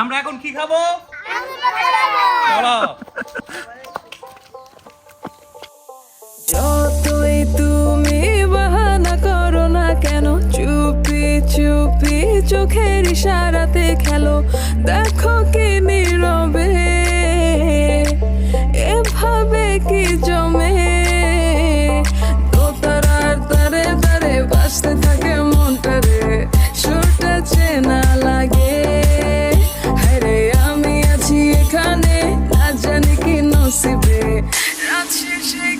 আমরা এখন কি খাব? চলো যতই তুমি বাহানা করো না কেন চুপি চুপি চোখের ইশারাতে খেলো। দেখো জানি কি নসিবে। রাত শেষে